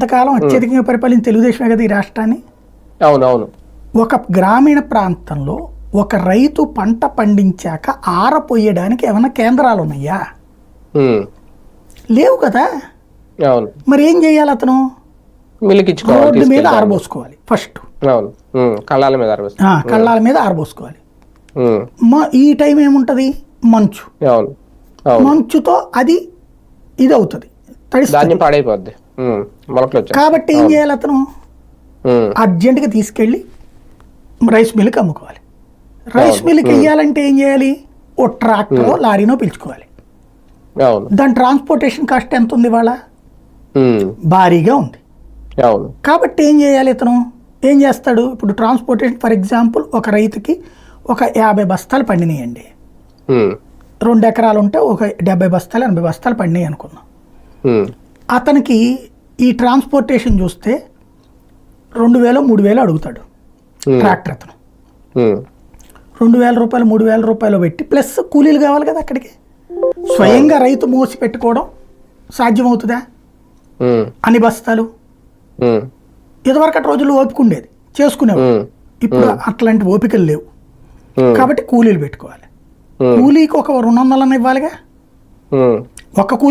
ఇంతకాలం అత్యధికంగా పరిపాలించిన తెలుగుదేశమే కదా ఈ రాష్ట్రాన్ని? అవును అవును ఒక గ్రామీణ ప్రాంతంలో ఒక రైతు పంట పండించాక ఆరపోయడానికి ఏమైనా కేంద్రాలు ఉన్నాయా లేవు కదా? అవును. మరి ఏం చేయాలి అతను? రోడ్డు మీద. ఆరబోసుకోవాలి ఫస్ట్. కళ్ళాల మీద కళ్ళాల మీద ఆరబోసుకోవాలి. ఈ టైం ఏముంటది? మంచు. మంచుతో అది ఇది అవుతుంది ధాన్యం పాడైపోద్ది. కాబట్టి ఏం చేయాలి అతను? అర్జెంటుగా తీసుకెళ్ళి రైస్ మిల్కి అమ్ముకోవాలి. రైస్. మిల్కి వెయ్యాలంటే ఏం చేయాలి? ఓ ట్రాక్టరో లారీనో పిలుచుకోవాలి. దాని ట్రాన్స్పోర్టేషన్ కాస్ట్ ఎంత ఉంది వాళ్ళ భారీగా ఉంది. కాబట్టి ఏం చేయాలి ఇతను ఏం చేస్తాడు? ఇప్పుడు ట్రాన్స్పోర్టేషన్ ఫర్ ఎగ్జాంపుల్ ఒక రైతుకి ఒక యాభై బస్తాలు పండినాయండి. రెండు ఎకరాలు ఉంటే ఒక డెబ్బై బస్తాలు ఎనభై బస్తాలు పండినాయి అనుకుందాం. అతనికి ఈ ట్రాన్స్పోర్టేషన్ చూస్తే రెండు వేలు మూడు వేలు అడుగుతాడు ట్రాక్టర్ అతను. రెండు వేల రూపాయలు మూడు వేల రూపాయలు పెట్టి ప్లస్ కూలీలు కావాలి కదా అక్కడికి. స్వయంగా రైతు మోసి పెట్టుకోవడం సాధ్యమవుతుందా? అన్ని బస్తాలు. ఇదివరకటి రోజుల్లో ఓపిక ఉండేది చేసుకునేవాడు ఇప్పుడు అట్లాంటి ఓపికలు లేవు. కాబట్టి కూలీలు పెట్టుకోవాలి. కూలీకి ఒక రెండు వందలన్న ఇవ్వాలిగా. ఒక్క కూలీ